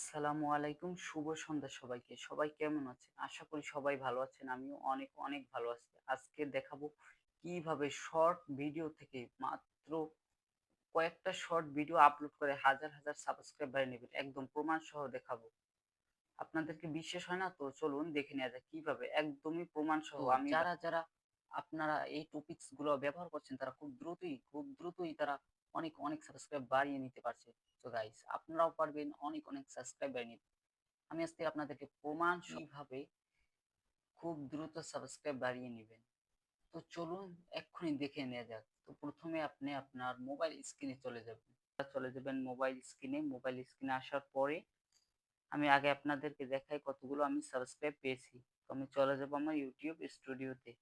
আসসালামু আলাইকুম শুভ সন্ধ্যা সবাইকে। সবাই কেমন আছেন? আশা করি সবাই ভালো আছেন আমিও অনেক অনেক ভালো আছি। আজকে দেখাবো কীভাবে শর্ট ভিডিও থেকে মাত্র কয়েকটা শর্ট ভিডিও আপলোড করে হাজার হাজার সাবস্ক্রাইবার নেবেন। একদম প্রমাণ সহ দেখাবো। আপনাদেরকে বিশ্বাস হয় না? তো চলুন দেখে নেওয়া যাক কীভাবে। একদমই প্রমাণ সহ আমি যারা যারা আপনারা এই টপিকসগুলো ব্যবহার করছেন তারা খুব দ্রুতই খুব দ্রুতই তারা অনেক অনেক সাবস্ক্রাইব বাড়িয়ে নিতে পারছে। তো গাইস আপনারাও পারবেন অনেক অনেক সাবস্ক্রাইব বাড়িয়ে নিতে। আমি আজকে আপনাদেরকে প্রমাণ কীভাবে খুব দ্রুত সাবস্ক্রাইব বাড়িয়ে নেবেন। তো চলুন এক্ষুনি দেখে নেওয়া যাক। তো প্রথমে আপনি আপনার মোবাইল স্ক্রিনে চলে যাবেন। চলে যাবেন মোবাইল স্ক্রিনে মোবাইল স্ক্রিনে আসার পরে আমি আগে আপনাদেরকে দেখাই কতগুলো আমি সাবস্ক্রাইব পেয়েছি। তো আমি চলে যাব আমার ইউটিউব স্টুডিওতে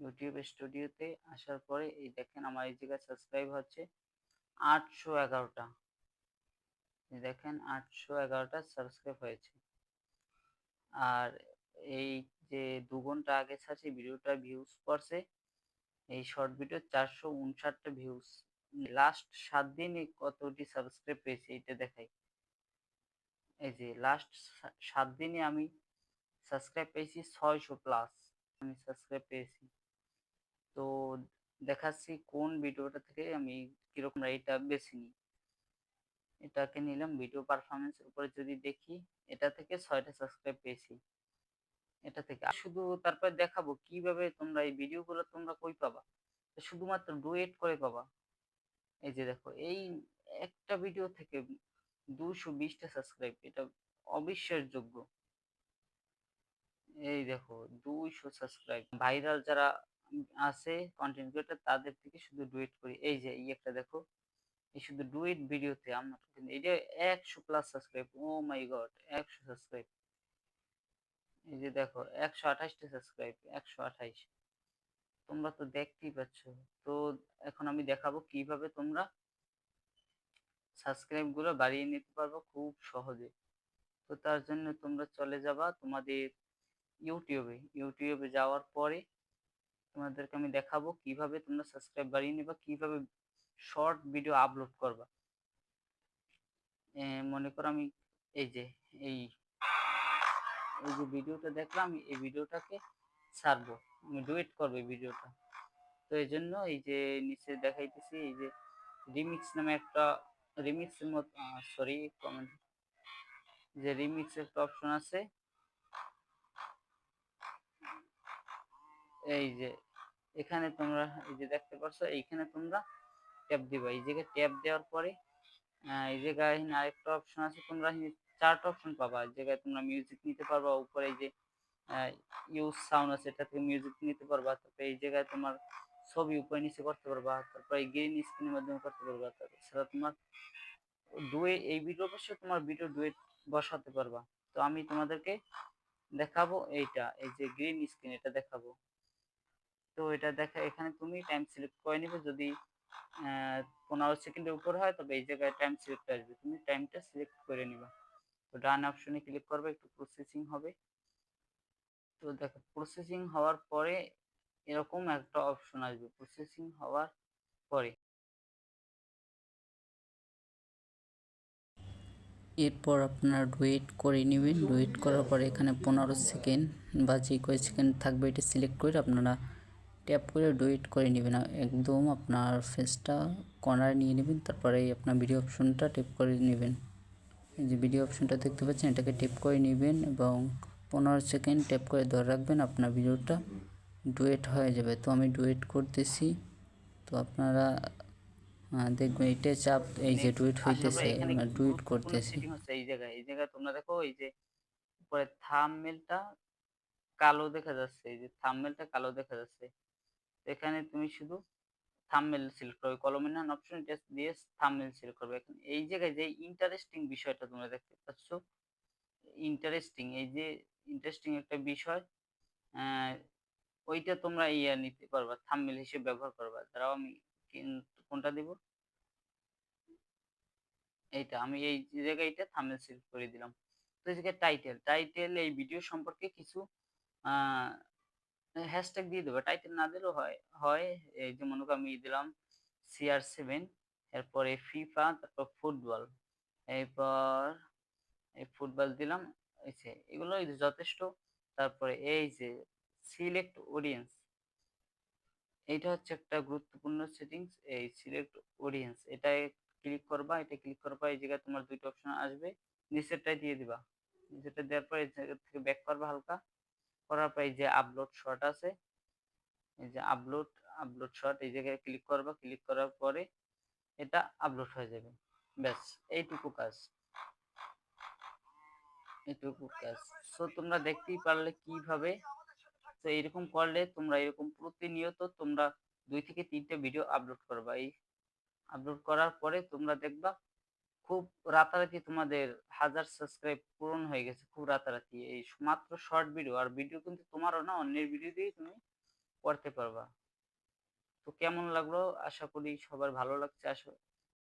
ইউটিউব স্টুডিওতে আসার পরে এই দেখেন আমার এই জায়গায় সাবস্ক্রাইব হচ্ছে আটশো এগারোটা। দেখেন আটশো এগারোটা সাবস্ক্রাইব হয়েছে। আর এই যে দু ঘণ্টা আগে ছাড়ছি ভিডিওটা ভিউজ করছে, এই শর্ট ভিডিও চারশো উনষাটটা ভিউজ লাস্ট সাত দিনে কতটি সাবস্ক্রাইব পেয়েছে এটা দেখাই। এই যে লাস্ট সাত দিনে আমি সাবস্ক্রাইব পেয়েছি ছয়শো প্লাস আমি সাবস্ক্রাইব পেয়েছি। তো দেখাচ্ছি কোন ভিডিওটা থেকে আমি কীরকম এটা বেছে নিই। এটাকে নিলাম ভিডিও পারফরমেন্সের উপরে যদি দেখি, এটা থেকে ছয়টা সাবস্ক্রাইব পেয়েছি। এটা থেকে শুধু তারপর দেখাবো কীভাবে তোমরা এই ভিডিওগুলো তোমরা কই পাবা। শুধুমাত্র ডুয়েট করে পাবা। এই যে দেখো, এই একটা ভিডিও থেকে দুশো বিশটা সাবস্ক্রাইব এটা অবিশ্বাসযোগ্য। এই দেখো, দুইশো সাবস্ক্রাইব ভাইরাল যারা আছে কন্টেন্ট ক্রিয়েটর তাদের থেকে শুধু ডুয়েট করি। এই যে একটা দেখো। এই শুধু ডুয়েট ভিডিওতে আমার যে একশো plus subscribe O my god একশো সাবস্ক্রাইব এই যে দেখো, একশো আঠাশটা সাবস্ক্রাইব একশো আঠাইশ তোমরা তো দেখতেই পাচ্ছ। তো এখন আমি দেখাবো কীভাবে তোমরা সাবস্ক্রাইবগুলো বাড়িয়ে নিতে পারব খুব সহজে। তো তার জন্য তোমরা চলে যাবা তোমাদের ইউটিউবে ইউটিউবে যাওয়ার পরে তোমাদেরকে আমি দেখাবো কীভাবে তোমরা সাবস্ক্রাইব বাড়িয়ে নিবা, কীভাবে শর্ট ভিডিও আপলোড করবা। মনে করো আমি এই যে, এই এই যে ভিডিওটা দেখলাম, এই ভিডিওটাকে ছাড়বো। আমি ডুয়েট করব এই ভিডিওটা তো এই জন্য এই যে নিচে দেখাইতেছি, এই যে রিমিক্স নামে একটা রিমিক্সের মতো সরি কমেন্ট যে রিমিক্স একটা অপশন আছে। এই যে, এখানে তোমরা এই যে দেখতে পাচ্ছ এইখানে তোমরা ট্যাপ দিবা। এই জায়গায় ট্যাপ দেওয়ার পরে এই জায়গায় আরেকটা অপশন আছে, তোমরা চারটা অপশন পাবা। এই জায়গায় তোমরা মিউজিক নিতে পারবা, উপরে এই যে ইউজ সাউন্ড আছে, এটা থেকে মিউজিক নিতে পারবা। তারপরে এই জায়গায় তোমার ছবি উপরে নিচে করতে পারবা। তারপরে গ্রিন স্ক্রিনের মাধ্যমে করতে পারবা। তাছাড়া তোমার ডুয়ে এই ভিডিও অবশ্যই তোমার ভিডিও ডুয়েট বসাতে পারবা। তো আমি তোমাদেরকে দেখাবো এইটা, এই যে গ্রিন স্ক্রিন এটা দেখাবো। তো এটা দেখা, এখানে তুমি টাইম সিলেক্ট করে নিবে যদি পনেরো সেকেন্ডের উপর হয়, তবে এই জায়গায় টাইম সিলেক্ট আসবে। তুমি টাইমটা সিলেক্ট করে নিবা। তো ডান অপশনে ক্লিক করবে, একটু প্রসেসিং হবে। তো দেখো প্রসেসিং হওয়ার পরে এরকম একটা অপশন আসবে প্রসেসিং হওয়ার পরে। এরপর আপনারা ডুয়েট করে নেবেন। ডুয়েট করার পরে এখানে পনেরো সেকেন্ড বা যে কয় সেকেন্ড থাকবে, এটা সিলেক্ট করে আপনারা ট্যাপ করে ডুয়েট করে নেবেন। একদম আপনার ফেসটা কর্নারে নিয়ে নেবেন তারপরে আপনার ভিডিও অপশনটা টেপ করে নেবেন। এই যে ভিডিও অপশনটা দেখতে পাচ্ছেন এটাকে টেপ করে নেবেন এবং পনেরো সেকেন্ড ট্যাপ করে ধরে রাখবেন আপনার ভিডিওটা ডুয়েট হয়ে যাবে। তো আমি ডুয়েট করতেছি তো আপনারা দেখবেন এটা চাপ এই যে ডুয়েট হইতেছে ডুয়েট করতেছি। এই জায়গায়। এই জায়গায় তোমরা দেখো এই যে উপরে থাম্বনেলটা কালো দেখা যাচ্ছে এই যে থাম্বনেলটা কালো দেখা যাচ্ছে। এখানে তুমি শুধু থাম্বনেল সিলেক্ট করবে কলমের নাম অপশন এটা দিয়ে থাম্বনেল সিলেক্ট করবে। এখন এই জায়গায় যে ইন্টারেস্টিং বিষয়টা তোমরা দেখতে পাচ্ছ ইন্টারেস্টিং এই যে ইন্টারেস্টিং একটা বিষয় ওইটা তোমরা ইয়া নিতে পারবা থাম্বনেল হিসেবে ব্যবহার করবা। তারাও আমি কোনটা দিব? এইটা, আমি এই জায়গায় এটা থাম্বনেল সিলেক্ট করে দিলাম। তো এই জায়গায় টাইটেল টাইটেল এই ভিডিও সম্পর্কে কিছু হ্যাশট্যাগ দিয়ে দেবো। টাইটেল না দিলেও হয় হয়, এই যে মনে করো আমি দিলাম সিআর সেভেন এরপরে ফিফা তারপর ফুটবল এরপর এই ফুটবল দিলাম, এই যে এগুলো যথেষ্ট। তারপরে এই যে সিলেক্ট অডিয়েন্স এইটা হচ্ছে একটা গুরুত্বপূর্ণ সেটিংস এই সিলেক্ট অডিয়েন্স এটায় ক্লিক করবা, এটা ক্লিক করবা, এই জায়গায় তোমার দুইটা অপশন আসবে নিচেরটাই দিয়ে দিবা। নিচেরটা দেওয়ার পর এই জায়গা থেকে ব্যাক করবা হালকা। করার পর এই যে আপলোড শর্ট আছে, এই যে আপলোড আপলোড শর্ট এই জায়গায় ক্লিক করবা ক্লিক করার পরে এটা আপলোড হয়ে যাবে। ব্যাস, এইটুকু কাজ। এইটুকু কাজ। সো তোমরা দেখতেই পারলে কীভাবে, তো এরকম করলে তোমরা এরকম প্রতিনিয়ত তোমরা দুই থেকে তিনটে ভিডিও আপলোড করবা। এই আপলোড করার পরে তোমরা দেখবা খুব রাতারাতি তোমাদের হাজার সাবস্ক্রাইব পূরণ হয়ে গেছে, খুব রাতারাতি। এই মাত্র শর্ট ভিডিও আর ভিডিও কিন্তু তোমারও না, অন্যের ভিডিও দিয়েই তুমি করতে পারবা। তো কেমন লাগল? আশা করি সবার ভালো লাগছে, আশা